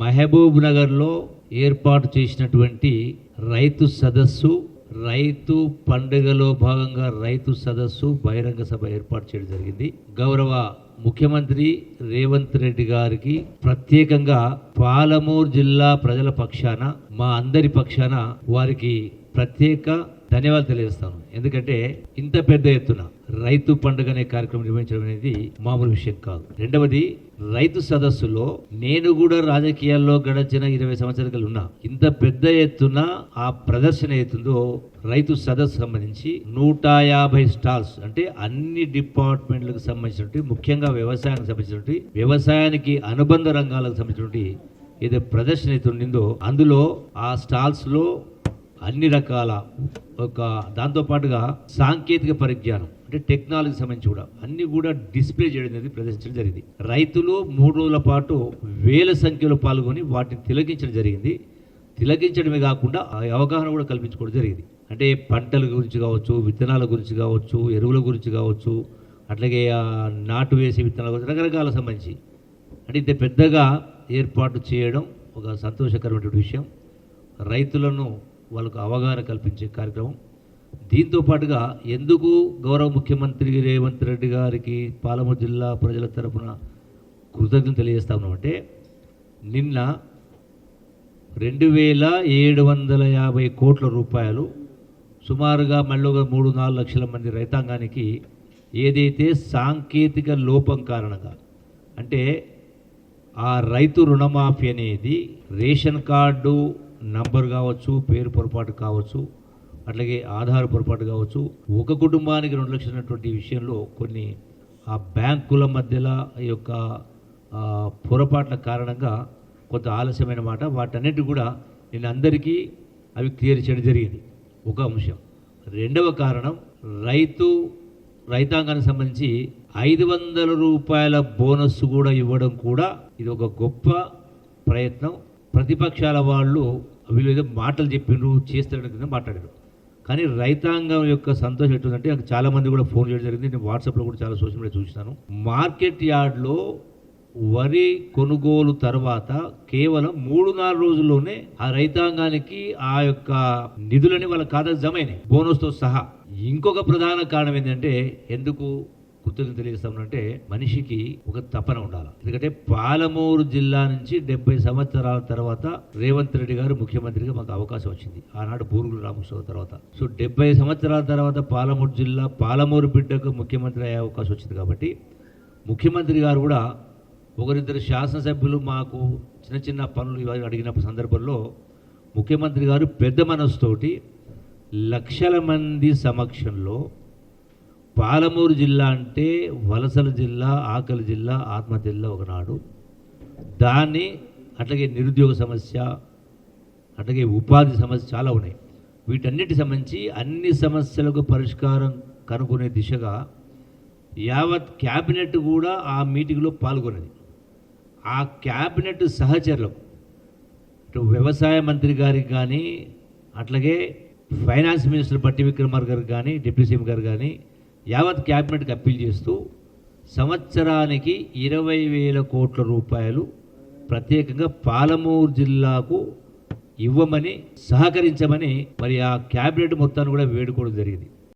మహబూబ్ నగర్లో ఏర్పాటు చేసినటువంటి రైతు సదస్సు రైతు పండుగలో భాగంగా రైతు సదస్సు బహిరంగ సభ ఏర్పాటు చేయడం జరిగింది. గౌరవ ముఖ్యమంత్రి రేవంత్ రెడ్డి గారికి ప్రత్యేకంగా పాలమూరు జిల్లా ప్రజల పక్షాన మా అందరి పక్షాన వారికి ప్రత్యేక ధన్యవాదాలు తెలియజేస్తాను. ఎందుకంటే ఇంత పెద్ద ఎత్తున రైతు పండుగ అనే కార్యక్రమం నిర్వహించడం అనేది మామూలు విషయం కాదు. రెండవది రైతు సదస్సులో నేను కూడా రాజకీయాల్లో గడచిన ఇరవై సంవత్సరాలు ఉన్నా. ఇంత పెద్ద ఎత్తున ఆ ప్రదర్శన అవుతుందో రైతు సదస్సు సంబంధించి నూట యాభై స్టాల్స్ అంటే అన్ని డిపార్ట్మెంట్లకు సంబంధించినటువంటి ముఖ్యంగా వ్యవసాయానికి సంబంధించినటువంటి వ్యవసాయానికి అనుబంధ రంగాలకు సంబంధించినటువంటి ఏదో ప్రదర్శన అయితే ఉండిందో అందులో ఆ స్టాల్స్లో అన్ని రకాల ఒక దాంతో పాటుగా సాంకేతిక పరిజ్ఞానం అంటే టెక్నాలజీ సంబంధించి కూడా అన్ని కూడా డిస్ప్లే చేయడం అనేది ప్రదర్శించడం జరిగింది. రైతులు మూడు రోజుల పాటు వేల సంఖ్యలో పాల్గొని వాటిని తిలకించడం జరిగింది. తిలకించడమే కాకుండా ఆ అవగాహన కూడా కల్పించుకోవడం జరిగింది. అంటే పంటల గురించి కావచ్చు విత్తనాల గురించి కావచ్చు ఎరువుల గురించి కావచ్చు అట్లాగే నాటు వేసే విత్తనాల గురించి రకరకాల సంబంధించి. అంటే ఇంత పెద్దగా ఏర్పాటు చేయడం ఒక సంతోషకరమైనటువంటి విషయం. రైతులను వాళ్ళకు అవగాహన కల్పించే కార్యక్రమం. దీంతో పాటుగా ఎందుకు గౌరవ ముఖ్యమంత్రి రేవంత్ రెడ్డి గారికి పాలమూరు జిల్లా ప్రజల తరఫున కృతజ్ఞత తెలియజేస్తా ఉన్నామంటే నిన్న రెండు వేల ఏడు వందల యాభై కోట్ల రూపాయలు సుమారుగా మళ్ళీ ఒక మూడు నాలుగు లక్షల మంది రైతాంగానికి ఏదైతే సాంకేతిక లోపం కారణంగా అంటే ఆ రైతు రుణమాఫీ అనేది రేషన్ కార్డు నంబర్ కావచ్చు పేరు పొరపాటు కావచ్చు అట్లాగే ఆధార్ పొరపాటు కావచ్చు ఒక కుటుంబానికి రెండు లక్షలు ఉన్నటువంటి విషయంలో కొన్ని ఆ బ్యాంకుల మధ్యలో ఈ యొక్క పొరపాట్ల కారణంగా కొంత ఆలస్యమైన మాట. వాటన్నిటి కూడా నేను అందరికీ అవి క్లియర్ చేయడం జరిగింది. ఒక అంశం. రెండవ కారణం రైతు రైతాంగానికి సంబంధించి ఐదు వందల రూపాయల బోనస్ కూడా ఇవ్వడం కూడా ఇది ఒక గొప్ప ప్రయత్నం. ప్రతిపక్షాల వాళ్ళు వీళ్ళు మాటలు చెప్పిండ్రు చేస్తారని కింద మాట్లాడారు. కానీ రైతాంగం యొక్క సంతోషం ఎట్టుందంటే నాకు చాలామంది కూడా ఫోన్ చేయడం జరిగింది. నేను వాట్సాప్లో కూడా చాలా సోషల్ మీడియా చూసినాను. మార్కెట్ యార్డ్లో వరి కొనుగోలు తర్వాత కేవలం మూడు నాలుగు రోజుల్లోనే ఆ రైతాంగానికి ఆ యొక్క నిధులని వాళ్ళ ఖాతా జమైనాయి బోనస్తో సహా. ఇంకొక ప్రధాన కారణం ఏంటంటే ఎందుకు కృతజ్ఞత తెలియజేస్తామంటే మనిషికి ఒక తపన ఉండాలి. ఎందుకంటే పాలమూరు జిల్లా నుంచి డెబ్బై సంవత్సరాల తర్వాత రేవంత్ రెడ్డి గారు ముఖ్యమంత్రిగా మాకు అవకాశం వచ్చింది. ఆనాడు బూరుగులు రామకృష్ణ తర్వాత. సో డెబ్బై సంవత్సరాల తర్వాత పాలమూరు జిల్లా పాలమూరు బిడ్డకు ముఖ్యమంత్రి అయ్యే అవకాశం వచ్చింది కాబట్టి ముఖ్యమంత్రి గారు కూడా ఒకరిద్దరు శాసనసభ్యులు మాకు చిన్న చిన్న పనులు ఇవన్నీ అడిగిన సందర్భంలో ముఖ్యమంత్రి గారు పెద్ద మనసుతోటి లక్షల మంది సమక్షంలో పాలమూరు జిల్లా అంటే వలసల జిల్లా ఆకలి జిల్లా ఆత్మ జిల్లా ఒకనాడు. దాన్ని అట్లాగే నిరుద్యోగ సమస్య అట్లాగే ఉపాధి సమస్య చాలా ఉన్నాయి. వీటన్నిటి సంబంధించి అన్ని సమస్యలకు పరిష్కారం కనుగొనే దిశగా యావత్ క్యాబినెట్ కూడా ఆ మీటింగ్లో పాల్గొన్నది. ఆ క్యాబినెట్ సహచరులకు ఇటు వ్యవసాయ మంత్రి గారికి కానీ అట్లాగే ఫైనాన్స్ మినిస్టర్ బట్టి విక్రమార్ గారికి కానీ డిప్యూటీ సీఎం గారు కానీ యావత్ క్యాబినెట్కి అప్పీల్ చేస్తూ సంవత్సరానికి ఇరవై వేల కోట్ల రూపాయలు ప్రత్యేకంగా పాలమూరు జిల్లాకు ఇవ్వమని సహకరించమని మరి ఆ క్యాబినెట్ మొత్తాన్ని కూడా వేడుకోవడం జరిగింది.